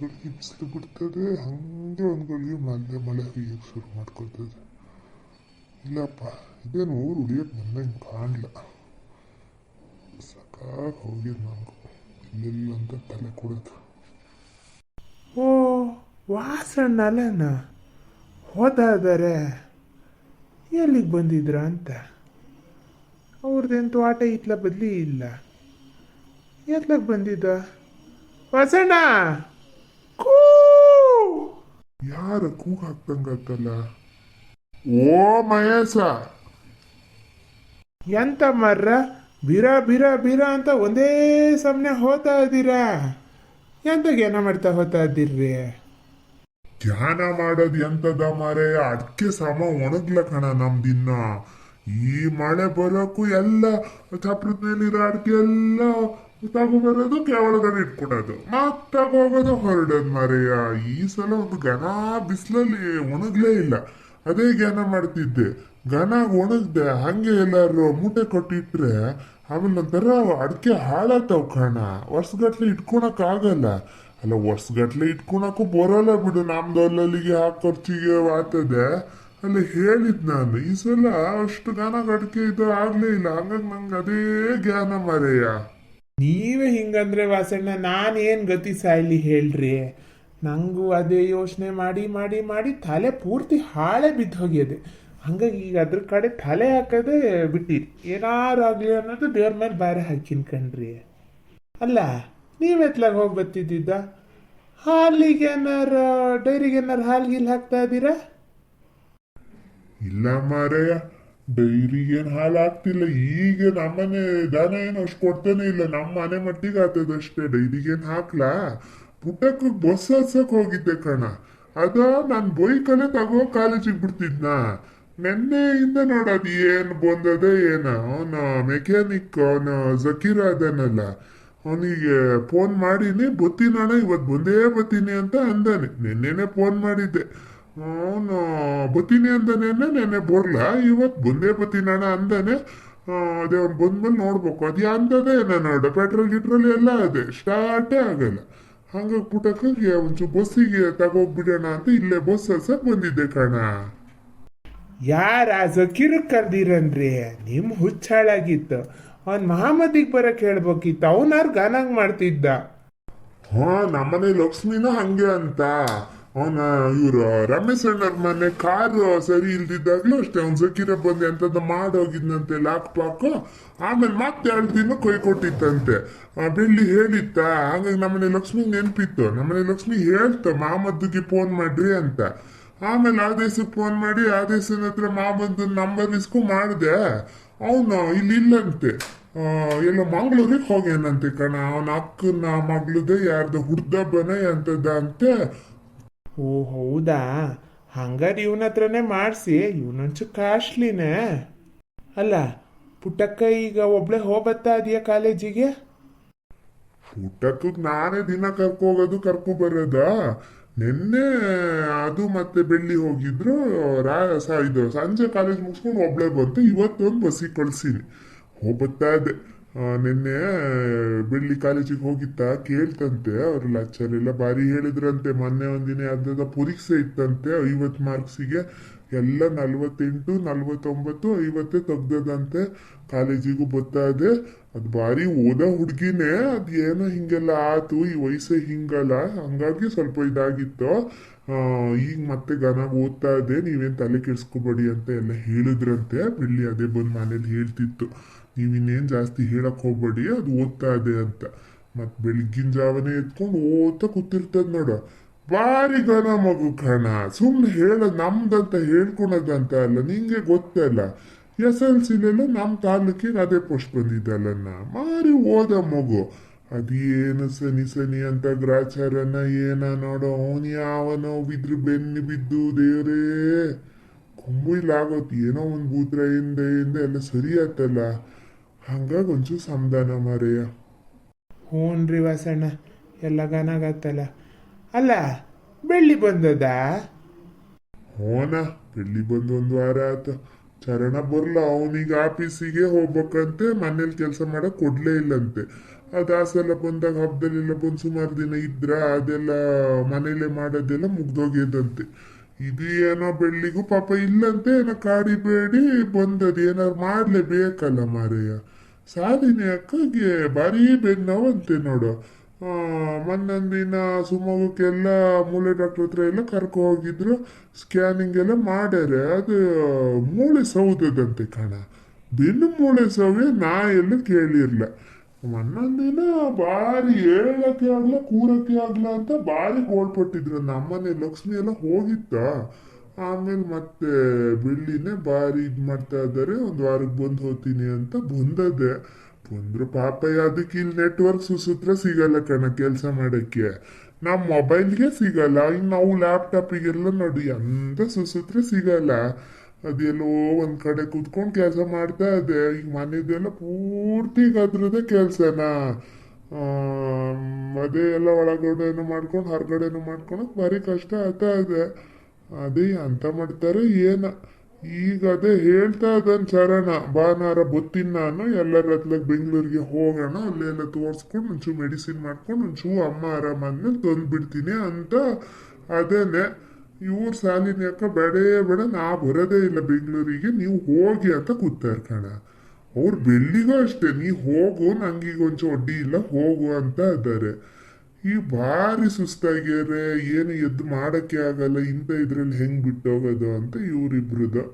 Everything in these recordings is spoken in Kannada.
ಗಳಿಗೆ ಬಿಸಿಲು ಬಿಡ್ತದೆ. ಹಂಗೆ ಒಂದು ಗಳಿಗೆ ಮಳೆ ಮಳೆ ಹುಯ್ಯಕ್ಕೆ ಶುರು ಮಾಡ್ಕೊಳ್ತದೆ. ಇಲ್ಲಪ್ಪ, ಇದೇನು ಊರು ಉಳಿಯೋಕೆ ಬಂದಂಗೆ ಕಾಣಲ್ಲ ಸಾಕಾಗಿ ಹೋಗಿದ್ದು ನನಗೂ ಇಲ್ಲೆಲ್ಲ ಅಂತ ತಲೆ ಕೊಡೋದು. ಓ ವಾಸಣ್ಣ ಅಲ್ಲನ ಹೋದಾದರೆ ಎಲ್ಲಿಗೆ ಬಂದಿದ್ರ ಅಂತ? ಅವ್ರದ್ದೇನು ಆಟ ಇತ್ಲ ಬದಲಿ ಇಲ್ಲ. ಎತ್ಲಕ್ಕೆ ಬಂದಿದ್ದ? ವಾಸಣ್ಣ! ಯಾರ ಕೂಗ್ ಹಾಕ್ದಂಗತ್ತಲ್ಲ ಓ ಮಹೇಶ! ಎಂತ ಮರ್ರ? ಬಿರ ಬಿರ ಬಿರ ಅಂತ ಒಂದೇ ಸಮನೆ ಹೋತಾ ಇದ್ದೀರಾ? ಎಂತ ಜ್ಞಾನ ಮಾಡ್ತಾ ಹೋತಾ ಇದ್ದೀರ್ರಿ? ಧ್ಯಾನ ಮಾಡೋದು ಎಂತದ ಮಾರೇ? ಅದಕ್ಕೆ ಸಮ ಒಣಗ್ಲ ಕಣ ನಮ್ದಿನ್ನ. ಈ ಮಳೆ ಬರೋಕು ಎಲ್ಲ ಚಪ್ರದ ಮೇಲಿರೋ ಅಡ್ಕೆ ಎಲ್ಲ ತಗೊಬರೋದು ಕೆಳಗಡೆ ಇಟ್ಕೊಡೋದು. ಮತ್ತೆ ಹೋಗೋದು ಹೊರಡೋದು ಮರೆಯ. ಈ ಸಲ ಒಂದು ಘನ ಬಿಸಿಲಲ್ಲಿ ಒಣಗ್ಲೇ ಇಲ್ಲ. ಅದೇ ಘನ ಮಾಡ್ತಿದ್ದೆ. ಘನ ಒಣಗ್ದೆ, ಹಂಗೆ ಎಲ್ಲಾರು ಮೂಟೆ ಕೊಟ್ಟಿಟ್ರೆ ಆಮೇಲೆ ಒಂಥರ ಅಡಿಕೆ ಹಾಳಾಗ್ತಾವ್ ಕಣ. ವರ್ಷಗಟ್ಲೆ ಇಟ್ಕೊಳಕ್ ಆಗಲ್ಲ ಅಲ್ಲ, ವರ್ಷಗಟ್ಲೆ ಇಟ್ಕೊಳಕ್ಕೂ ಬರೋಲ್ಲ ಬಿಡು. ನಮ್ದು ಅಲ್ಲಲ್ಲಿಗೆ ಆ ಖರ್ಚಿಗೆ ವಾತದೆ. ಅಲ್ಲ, ಹೇಳಿದ್ ನಾನು. ಈ ಸಲ ಅಷ್ಟು ಗಾನ ಅಡಿಕೆ ಇದು ಆಗ್ಲೇ ಇಲ್ಲ. ಹಂಗಾಗಿ ನಂಗೆ ಅದೇ ಜ್ಞಾನ ಮರೆಯ. ನೀವೇ ಹಿಂಗಂದ್ರೆ ವಾಸಣ್ಣ, ನಾನೇನು ಗತಿ ಸಾಯ್ಲಿ ಹೇಳ್ರಿ? ನನಗೂ ಅದೇ ಯೋಚನೆ ಮಾಡಿ ಮಾಡಿ ಮಾಡಿ ತಲೆ ಪೂರ್ತಿ ಹಾಳೆ ಬಿದ್ದು ಹೋಗ್ಯದೆ. ಹಂಗಾಗಿ ಈಗ ಅದ್ರ ಕಡೆ ತಲೆ ಹಾಕದೆ ಬಿಟ್ಟಿರಿ. ಏನಾರು ಆಗಲಿ ಅನ್ನೋದು ದೇವ್ರ ಮೇಲೆ ಬಾರೆ ಹಾಕಿನ್ ಕಣ್ರಿ. ಅಲ್ಲ ನೀವೆತ್ಲಾಗ ಹೋಗಿ ಬರ್ತಿದ್ದಿದ್ದ ಹಾಲಿಗೆ ಏನಾರ, ಡೈರಿಗೆ ಏನಾರು ಹಾಲು ಹಾಕ್ತಾ ಇದ್ದೀರಾ? ಇಲ್ಲ ಮಾರಯ್ಯ. ಡೈರಿಗೆ ಏನ್ ಹಾಲಾಗ್ತಿಲ್ಲ ಈಗ ನಮ್ಮನೆ ದನ ಏನು ಅಷ್ಟು ಕೊಡ್ತಾನೆ ಇಲ್ಲ. ನಮ್ಮ ಮನೆ ಮಟ್ಟಿಗೆ ಆತದಷ್ಟೇ ಡೈರಿಗೆ ಏನ್ ಹಾಕ್ಲಾ? ಪುಟ್ಟಕ್ಕೆ ಬಸ್ ಹತ್ಸಕ್ ಹೋಗಿದ್ದೆ ಕಣ. ಅದ ನಾನ್ ಬೈಕಲ್ಲೇ ತಗೋ ಕಾಲೇಜಿಗೆ ಬಿಡ್ತಿದ್ನ. ನೆನ್ನೆಯಿಂದ ನೋಡೋದು ಏನು ಬಂದದ ಏನ. ಅವನ ಮೆಕ್ಯಾನಿಕ್ ಅವನ ಜಕೀರ ಅದನಲ್ಲ ಅವನಿಗೆ ಫೋನ್ ಮಾಡೀನಿ. ಬತ್ತೀನಣ್ಣ ಇವತ್ತು ಬಂದೇ ಬತ್ತೀನಿ ಅಂತ ಅಂದಾನೆ. ನಿನ್ನೆನೆ ಫೋನ್ ಮಾಡಿದ್ದೆ. ಅವನು ಬತ್ತೀನಿ ಅಂದನೇನೆ ನೆನ್ನೆ ಬರ್ಲ? ಇವತ್ತು ಬಂದೇ ಬತ್ತೀನಣ್ಣ ಅಂದಾನೆ. ಅದೇ ಅವ್ನು ಬಂದ್ಮೇಲೆ ನೋಡ್ಬೇಕು. ಅದು ನಾನು ನೋಡು. ಪೆಟ್ರೋಲ್ ಗಿಟ್ರೋಲ್ ಎಲ್ಲ ಅದೇ. ಸ್ಟಾರ್ಟೇ ಆಗಲ್ಲ. ಹಂಗಾಗಿ ಪುಟಕ್ಕೆ ಒಂಚೂರು ಬಸ್ಸಿಗೆ ತಗೋಗ್ಬಿಡೋಣ ಅಂತ ಇಲ್ಲೇ ಬಸ್ ಹಲ್ಸಕ್ ಬಂದಿದ್ದೆ ಕಣ. ಯಾರ ಜಕೀರ್ ಕರ್ದಿರನ್ರಿ. ನಿಮ್ ಹುಚ್ಚಾಳಾಗಿತ್ತು. ಅವ್ನ್ ಮಹಮ್ಮದಿಗೆ ಬರಕ್ ಹೇಳ್ಬೇಕಿತ್ತು. ಅವನಾರು ಗಾನಾಗ್ ಮಾಡ್ತಿದ್ದ. ಹಾ ನಮ್ಮನೆ ಲಕ್ಷ್ಮಿನೂ ಹಂಗೆ ಅಂತ. ಅವನ ಇವ್ರು ರಮೇಶ್ ಅಣ್ಣರ್ ಮನೆ ಕಾರು ಸರಿ ಇಲ್ದಿದ್ದಾಗ್ಲೂ ಅಷ್ಟೇ ಅವ್ನು ಸಕೀರ ಬಂದು ಎಂತದ ಮಾಡೋಗಿದ್ನಂತೆ ಲಾಕ್ ಪಾಕು ಆಮೇಲೆ ಮತ್ತೆ ಎರಡು ದಿನ ಕೊಯ್ ಕೊಟ್ಟಿತ್ತಂತೆ. ಆ, ಬೆಳ್ಳಿ ಹೇಳಿತ್ತ ಹಾಗಾಗಿ ನಮ್ಮನೆ ಲಕ್ಷ್ಮಿ ನೆನಪಿತ್ತು. ನಮ್ಮನೆ ಲಕ್ಷ್ಮಿ ಹೇಳ್ತ ಮಾಮದ್ದುಗೆ ಫೋನ್ ಮಾಡ್ರಿ ಅಂತ. ಆಮೇಲೆ ಆದೇಶ ಫೋನ್ ಮಾಡಿ ಆದೇಶನ ಹತ್ರ ಮಾಮದ್ದು ನಂಬರ್ ಇಸ್ಕೊ ಮಾಡಿದೆ. ಅವನು ಇಲ್ಲಿ ಇಲ್ಲಂತೆ. ಆ, ಎಲ್ಲ ಮಂಗ್ಳೂರಿಗೆ ಹೋಗ್ಯಾನಂತೆ ಕಣ. ಅವನ ಅಕ್ಕನ ಮಗ್ಳದ ಯಾರ್ದ ಹುಡ್ದಬ್ಬನ ಅಂತದ ಅಂತೆ ಓ ಹೌದಾ? ಹಂಗಾರೆ ಇವನ ಹತ್ರನೇ ಮಾಡಿಸಿ ಇವನೊಂಚು ಕಾಸ್ಟ್ಲಿನೇ ಅಲ್ಲ ಪುಟ್ಟಕ್ಕ ಈಗ ಒಬ್ಳೆ ಹೋಗತ್ತಾ ಇದೆಯಾ ಕಾಲೇಜಿಗೆ? ಊಟಕ್ಕೆ ನಾನೇ ದಿನ ಕರ್ಕೋಗೋದು ಕರ್ಕೊ ಬರೋದ? ನಿನ್ನೆ ಅದು ಮತ್ತೆ ಬೆಳ್ಳಿ ಹೋಗಿದ್ರು ಇದು ಸಂಜೆ ಕಾಲೇಜ್ ಮುಗಿಸ್ಕೊಂಡು ಒಬ್ಳೆ ಬಂತು ಇವತ್ತೊಂದು ಬಸ್ಸಿಗೆ ಕಳ್ಸೀನಿ. ಹೋಗ್ಬತ್ತಾ ಇದ್ದೆ. ಆ, ನಿನ್ನೆ ಬೆಳ್ಳಿ ಕಾಲೇಜಿಗೆ ಹೋಗಿತ್ತ ಕೇಳ್ತಂತೆ ಅವ್ರ ಲೆಕ್ಚರ್ ಎಲ್ಲ ಬಾರಿ ಹೇಳಿದ್ರಂತೆ. ಮೊನ್ನೆ ಒಂದಿನ ಯಾವ್ದಾದ ಪರೀಕ್ಷೆ ಇತ್ತಂತೆ, ಐವತ್ತು ಮಾರ್ಕ್ಸಿಗೆ ಎಲ್ಲ ನಲ್ವತ್ತೆಂಟು, ನಲ್ವತ್ತೊಂಬತ್ತು, ಐವತ್ತೇ ತೆಗ್ದದಂತೆ ಕಾಲೇಜಿಗೂ ಬರ್ತಾ ಇದೆ. ಅದು ಬಾರಿ ಓದ ಹುಡ್ಗಿನೇ, ಅದ್ ಏನೋ ಹಿಂಗೆಲ್ಲ ಆತು, ಈ ವಯಸ್ಸೇ ಹಿಂಗಲ್ಲ, ಹಂಗಾಗಿ ಸ್ವಲ್ಪ ಇದಾಗಿತ್ತು. ಈಗ ಮತ್ತೆ ಗನಾಗ್ ಓದ್ತಾ ಇದೆ, ನೀವೇನ್ ತಲೆ ಕೆಡ್ಸ್ಕೊಬೇಡಿ ಅಂತ ಎಲ್ಲ ಹೇಳಿದ್ರಂತೆ. ಬೆಳ್ಳಿ ಅದೇ ಬಂದು ಮನೇಲಿ ಹೇಳ್ತಿತ್ತು. ನೀವಿನ್ನೇನ್ ಜಾಸ್ತಿ ಹೇಳಕ್ ಹೋಗ್ಬೇಡಿ, ಅದು ಓದ್ತಾ ಇದೆ ಅಂತ. ಮತ್ ಬೆಳಿಗ್ಗಿನ ಜಾವನೇ ಎತ್ಕೊಂಡು ಓದ್ತಾ ಕೂತಿರ್ತದ ನೋಡು. ಬಾರಿ ಘನ ಮಗು ಕಣ. ಸುಮ್ನೆ ಹೇಳ ನಮ್ದಂತ ಹೇಳ್ಕೊಳೋದಂತ ಅಲ್ಲ, ನಿಂಗೆ ಗೊತ್ತಲ್ಲ ಎಸ್ ಎಲ್ ಸಿಲೆಲ್ಲ ನಮ್ಮ ತಾಲೂಕಿಗೆ ಅದೇ ಪೋಸ್ಟ್ ಬಂದಿದ್ದಲ್ಲನ್ನ ಮಾರಿ ಓದ ಮಗು. ಅದೇನು ಸನಿ ಸನಿ ಅಂತ ಗ್ರಾಚಾರನ ಏನ ನೋಡೋ. ಅವನು ಯಾವನೋ ಬಿದ್ರು ಬೆನ್ನು ಬಿದ್ದು ದೇವ್ರೇ. ಕೊಂಬು ಇಲ್ಲಾಗೋತ್ ಏನೋ ಒಂದು ಭೂತ್ರ ಹಿಂದೆ ಹಿಂದೆ ಎಲ್ಲ ಸರಿ ಆತಲ್ಲ. ಹಂಗಾಗಿ ಒಂಚೂರು ಸಮಾಧಾನ ಮಾರೆಯ ಹ್ಞೂನ್ರಿ ವಾಸಣ್ಣ ಎಲ್ಲ ಗನಾಗತ್ತಲ್ಲ ಅಲ್ಲ ಬೆಳ್ಳಿ ಬಂದದ? ಹೋನ ಬೆಳ್ಳಿ ಬಂದು ಒಂದು ವಾರ ಆತ ಚರಣ ಬರ್ಲ ಅವನಿಗೆ ಆಫೀಸಿಗೆ ಹೋಗ್ಬೇಕಂತೆ ಮನೇಲಿ ಕೆಲಸ ಮಾಡಕ್ ಕೊಡ್ಲೇ ಇಲ್ಲಂತೆ. ಆ ದಾಸೆಲ್ಲ ಬಂದಾಗ ಹಬ್ಬದಲ್ಲೆಲ್ಲ ಬಂದು ಸುಮಾರು ದಿನ ಇದ್ರ ಅದೆಲ್ಲ ಮನೇಲೆ ಮಾಡೋದೆಲ್ಲ ಮುಗ್ದೋಗ್ಯದಂತೆ. ಇದು ಏನೋ ಬೆಳ್ಳಿಗೂ ಪಾಪ ಇಲ್ಲಂತೆ ಏನೋ ಕಾಡಿಬೇಡಿ ಬಂದದ ಏನಾರು ಮಾಡ್ಲೇಬೇಕಲ್ಲ ಮಾರಯ್ಯ. ಸಾಲಿನಿ ಅಕ್ಕಗೆ ಭಾರಿ ಬೆನ್ನವಂತೆ ನೋಡು. ಮೊನ್ನೊಂದಿನ ಸುಮಗಕ್ಕೆಲ್ಲ ಮೂಳೆ ಡಾಕ್ಟರ್ ಹತ್ರ ಎಲ್ಲ ಕರ್ಕೊ ಹೋಗಿದ್ರು ಸ್ಕ್ಯಾನಿಂಗ್ ಎಲ್ಲ ಮಾಡ್ಯಾರೆ. ಅದು ಮೂಳೆ ಸೌದದಂತೆ ಕಣ. ಬೆನ್ನು ಮೂಳೆ ಸೌವೆ ನಾ ಎಲ್ಲ ಕೇಳಿರ್ಲ. ಮೊನ್ನೊಂದಿನ ಭಾರಿ ಹೇಳಕ್ಕೆ ಆಗ್ಲ, ಕೂರಕ್ಕೆ ಆಗ್ಲ ಅಂತ ಭಾರಿ ಗೋಳ್ಪಟ್ಟಿದ್ರು ನಮ್ಮನೆ ಲಕ್ಷ್ಮಿ ಎಲ್ಲ ಹೋಗಿತ್ತ. ಆಮೇಲೆ ಮತ್ತೆ ಬೆಳ್ಳಿನೇ ಬಾರಿ ಇದ್ ಮಾಡ್ತಾ ಇದ್ದಾರೆ ಒಂದ್ ವಾರಕ್ಕೆ ಬಂದು ಹೋಗ್ತೀನಿ ಅಂತ ಬಂದದೆ. ಬಂದ್ರು ಪಾಪ ಅದಕ್ಕೆ ಇಲ್ಲಿ ನೆಟ್ವರ್ಕ್ ಸುಸೂತ್ರ ಸಿಗಲ್ಲ ಕಣ ಕೆಲಸ ಮಾಡಕ್ಕೆ. ನಮ್ಮ ಮೊಬೈಲ್ಗೆ ಸಿಗಲ್ಲ. ಇನ್ನು ನಾವು ಲ್ಯಾಪ್ಟಾಪಿಗೆಲ್ಲ ನೋಡಿ ಎಂತ ಸುಸೂತ್ರ ಸಿಗಲ್ಲ. ಅದೆಲ್ಲೋ ಒಂದ್ ಕಡೆ ಕೂತ್ಕೊಂಡು ಕೆಲಸ ಮಾಡ್ತಾ ಇದೆ. ಈಗ ಮನೆದೆಲ್ಲ ಪೂರ್ತಿ ಅದ್ರದ್ದೇ ಕೆಲಸನಾ. ಅದೇ ಎಲ್ಲ ಒಳಗಡೆನೂ ಮಾಡ್ಕೊಂಡು ಹೊರಗಡೆನೂ ಮಾಡ್ಕೊಳಕ್ ಭಾರಿ ಕಷ್ಟ ಆಗ್ತಾ ಇದೆ. ಅದೇ ಅಂತ ಮಾಡ್ತಾರೆ. ಏನ ಈಗ ಅದೇ ಹೇಳ್ತಾ ಇದ್ದಾನೆ ಚರಣ ಭಾನುವಾರ ಬುತ್ತಿನ ನಾನು ಎಲ್ಲರ ಹತ್ಲಾಗ ಬೆಂಗಳೂರಿಗೆ ಹೋಗೋಣ, ಅಲ್ಲೆಲ್ಲ ತೋರಿಸ್ಕೊಂಡು ಒಂಚೂರು ಮೆಡಿಸಿನ್ ಮಾಡ್ಕೊಂಡು ಒಂಚೂರು ಅಮ್ಮ ಆರಾಮಾದ್ಮೇಲೆ ತಂದುಬಿಡ್ತೀನಿ ಅಂತ ಅದೇನೆ. ಇವ್ರ ಸಾಲಿನ ಯಾಕ ಬೇಡೇ ಬೇಡ ನಾ ಬರೋದೇ ಇಲ್ಲ ಬೆಂಗಳೂರಿಗೆ, ನೀವು ಹೋಗಿ ಅಂತ ಕೂತಾರೆ ಕಣ. ಅವ್ರು ಬೆಳ್ಳಿಗೂ ಅಷ್ಟೇ ನೀ ಹೋಗು ನಂಗೀಗ ಒಂಚೂರು ಅಡ್ಡಿ ಇಲ್ಲ, ಹೋಗು ಅಂತ ಇದ್ದಾರೆ ಈ ಭಾರಿ ಸುಸ್ತಾಗ್ಯಾರೆ, ಏನು ಎದ್ದು ಮಾಡಕ್ಕೆ ಆಗಲ್ಲ, ಇಂಥ ಇದ್ರಲ್ಲಿ ಹೆಂಗ್ ಬಿಟ್ಟೋಗೋದು ಅಂತ ಇವರಿಬ್ರದ್ದು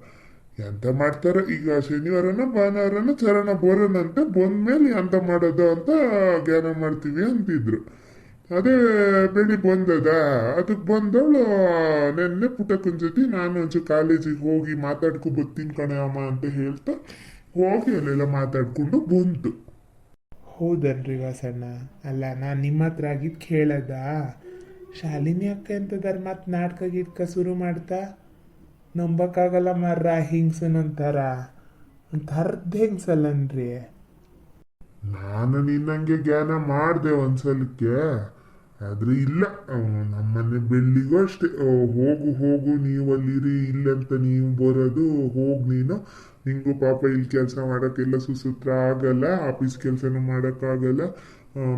ಎಂತ ಮಾಡ್ತಾರ? ಈಗ ಶನಿವಾರನ, ಭಾನುವಾರನ, ಚರಣ ಬರೋಣಂತೆ ಬಂದ್ಮೇಲೆ ಎಂತ ಮಾಡೋದು ಅಂತ ಜ್ಞಾನ ಮಾಡ್ತೀವಿ ಅಂತಿದ್ರು. ಅದೇ ಬೆಳಿ ಬಂದದ. ಅದಕ್ಕೆ ಬಂದವಳು, ನೆನ್ನೆ ಪುಟಕ್ಕನ ಜೊತೆ ನಾನು ಒಂಚೂರು ಕಾಲೇಜಿಗೆ ಹೋಗಿ ಮಾತಾಡ್ಕೊ ಬರ್ತೀನಿ ಕಣೆ ಅಮ್ಮ ಅಂತ ಹೇಳ್ತಾ ಹೋಗಿ ಅಲ್ಲೆಲ್ಲ ಮಾತಾಡ್ಕೊಂಡು ಬಂತು. ಹೌದನ್ರಿ ವಾಸಣ್ಣ. ಅಲ್ಲ, ನಾನು ನಿಮ್ಮ ಹತ್ರ ಆಗಿದ್ದು ಕೇಳದ. ಶಾಲಿನಿ ಅಕ್ಕ ಎಂತದಾರ ಮತ್ತೆ ನಾಟಕ ಗಿಟ್ಕ ಶುರು ಮಾಡ್ತಾ? ನಂಬಕ್ಕಾಗಲ್ಲ ಮರ್ರ ಹಿಂಗ್ಸನಂತಾರ. ಅಂತ ಅರ್ಧ ಹೆಂಗ್ಸಲ್ಲನ್ರಿ ನಾನು ನಿನ್ನಂಗೆ ಜ್ಞಾನ ಮಾಡಿದೆ ಒಂದ್ಸಲಕ್ಕೆ. ಆದ್ರೆ ಇಲ್ಲ ನಮ್ಮನೆ ಬೆಳ್ಳಿಗೂ ಅಷ್ಟೇ. ಹೋಗು ಹೋಗು, ನೀವು ಅಲ್ಲಿರಿ, ಇಲ್ಲಂತ ನೀವು ಬರೋದು, ಹೋಗ್ ನೀನು. ನಿಂಗೂ ಪಾಪ ಇಲ್ಲಿ ಕೆಲಸ ಮಾಡೋಕ್ಕೆಲ್ಲ ಸುಸೂತ್ರ ಆಗಲ್ಲ, ಆಫೀಸ್ ಕೆಲಸನೂ ಮಾಡೋಕ್ಕಾಗಲ್ಲ.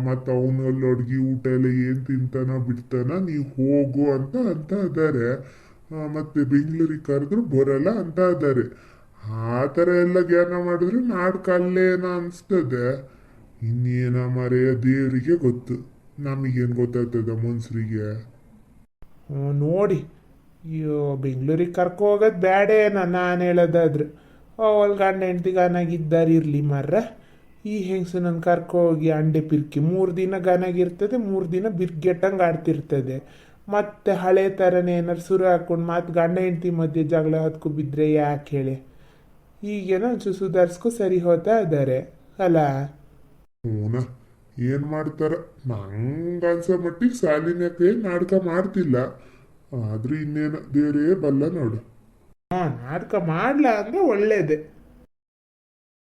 ಮತ್ತು ಅವನು ಅಲ್ಲಿ ಅಡ್ಗಿ, ಊಟ ಎಲ್ಲ ಏನು ತಿಂತಾನ ಬಿಡ್ತಾನ, ನೀವು ಹೋಗು ಅಂತ ಅಂತ ಇದ್ದಾರೆ ಮತ್ತೆ ಬೆಂಗಳೂರಿಗೆ ಕರೆದ್ರು ಬರಲ್ಲ ಅಂತ ಇದ್ದಾರೆ ಆ ಥರ ಎಲ್ಲ ಜ್ಞಾನ ಮಾಡಿದ್ರೆ ನಾಡ್ಕಲ್ಲೇನ ಅನಿಸ್ತದೆ. ಇನ್ನೇನ ಮರೆಯ ದೇವರಿಗೆ ಗೊತ್ತು. ನಮಗೇನು ಗೊತ್ತಾಗ್ತದ ಮನ್ಸರಿಗೆ? ನೋಡಿ. ಅಯ್ಯೋ ಬೆಂಗಳೂರಿಗೆ ಕರ್ಕೊ ಹೋಗೋದು ಬೇಡೇನ ನಾನು ಹೇಳೋದಾದ್ರೆ. ಅವಲ್ ಗಂಡ ಹೆಂಡ್ತಿ ಗಾನಾಗಿದ್ದಾರೆ ಇರಲಿ ಮರ್ರ. ಈ ಹೆಂಗಸು ನನ್ನ ಕರ್ಕೊ ಹೋಗಿ ಅಂಡೆ ಪಿರ್ಕಿ ಮೂರು ದಿನ ಗಾನಾಗಿರ್ತದೆ ಮೂರು ದಿನ ಬಿರ್ಗೆಟ್ಟಂಗೆ ಆಡ್ತಿರ್ತದೆ. ಮತ್ತೆ ಹಳೆ ಥರನೇ ಏನಾರು ಶುರು ಹಾಕ್ಕೊಂಡು ಮತ್ತೆ ಗಂಡ ಹೆಂಡ್ತಿ ಮಧ್ಯೆ ಜಗಳ ಹತ್ಕೊ ಬಿದ್ದರೆ ಯಾಕೆ ಹೇಳಿ? ಈಗೇನೋ ಒಂಚೂರು ಸುಧಾರಿಸ್ಕೊ ಸರಿ ಹೋಗ್ತಾ ಇದ್ದಾರೆ ಅಲ್ಲ ಹೂನ ಏನ್ ಮಾಡ್ತಾರ? ನಂಗ ಅನ್ಸೋ ಮಟ್ಟಿಗೆ ಸಾಲಿನಕ್ಕೆ ನಾಟಕ ಮಾಡ್ತಿಲ್ಲ. ಆದ್ರೂ ಇನ್ನೇನು, ದೇವರೇ ಬಲ್ಲ ನೋಡು. ಹಾ, ನಾಟಕ ಮಾಡ್ಲಾ ಅಂದ್ರೆ ಒಳ್ಳೇದೆ.